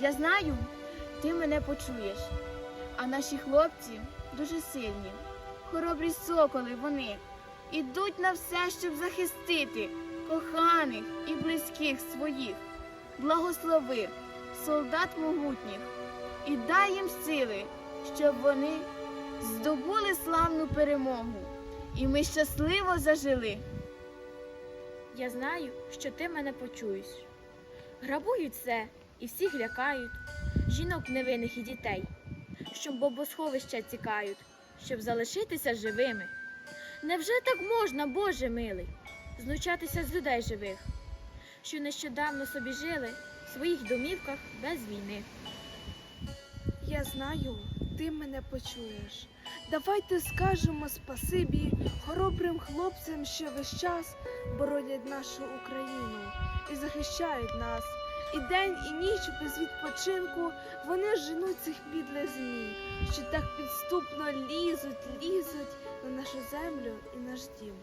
Я знаю, ти мене почуєш. А наші хлопці дуже сильні, хоробрі соколи вони. Ідуть на все, щоб захистити коханих і близьких своїх. Благослови солдат могутніх і дай їм сили, щоб вони здобули славну перемогу, і ми щасливо зажили. Я знаю, що ти мене почуєш. Грабують все і всіх лякають, жінок невинних і дітей, що бомбосховища цікають, щоб залишитися живими. Невже так можна, Боже милий, знущатися з людей живих, що нещодавно собі жили в своїх домівках без війни? Я знаю, ти мене почуєш. Давайте скажемо спасибі хоробрим хлопцям, що весь час боронять нашу Україну і захищають нас. І день, і ніч без відпочинку вони женуть цих підлих змій, що так підступно лізуть, лізуть на нашу землю і наш дім.